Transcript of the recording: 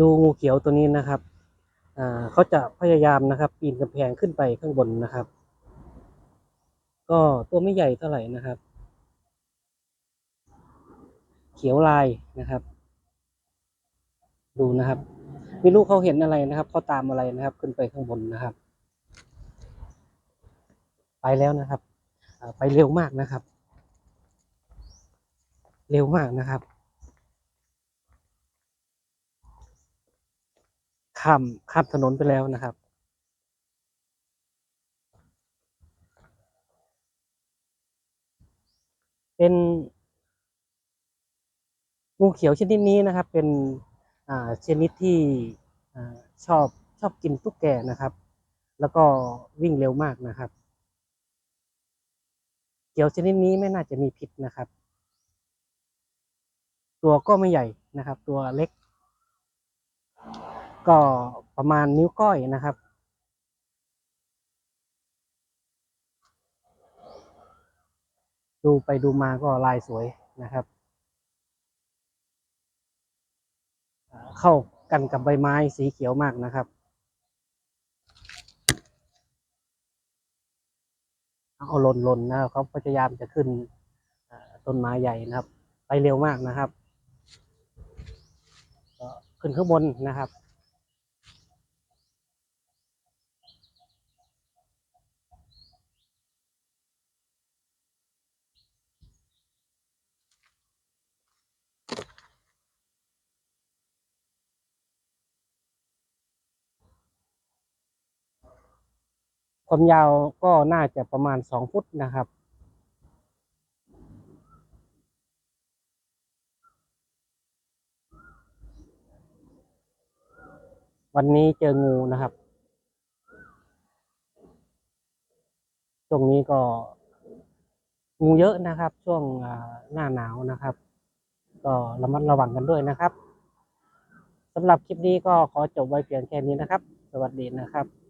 ดูงูเขียวตัวนี้นะครับเขาจะพยายามนะครับ ปีนกำแพงขึ้นไปข้างบนนะครับ ก็ตัวไม่ใหญ่เท่าไหร่นะครับ เขียวลายนะครับ ดูนะครับไม่รู้เขาเห็นอะไรนะครับเขาตามอะไรนะครับ ขึ้นไปข้างบนนะครับ ไปแล้วนะครับไปเร็วมากนะครับ เร็วมากนะครับ ข้ามข้ามถนนไปแล้วนะครับ เป็นงูเขียวชนิดนี้นะครับ เป็นชนิดที่อชอบชอบกินตุ๊กแกนะครับ แล้วก็วิ่งเร็วมากนะครับ เขียวชนิดนี้ไม่น่าจะมีพิษนะครับ ตัวก็ไม่ใหญ่นะครับ ตัวเล็ก ก็ประมาณนิ้วก้อยนะครับ ดูไปดูมาก็ลายสวยนะครับ เข้ากันกับใบไม้สีเขียวมากนะครับเอาหล่นหล่นนะครับเขาพยายามจะขึ้นต้นไม้ใหญ่นะครับ ไปเร็วมากนะครับ ขึ้นข้างบนนะครับ ความยาวก็น่าจะประมาณสองฟุตนะครับวันนี้เจองูนะครับช่วงนี้ก็งูเยอะนะครับ ช่วงหน้าหนาวนะครับ ก็ระมัดระวังกันด้วยนะครับสำหรับคลิปนี้ก็ขอจบไว้เพียงแค่นี้นะครับ สวัสดีนะครับ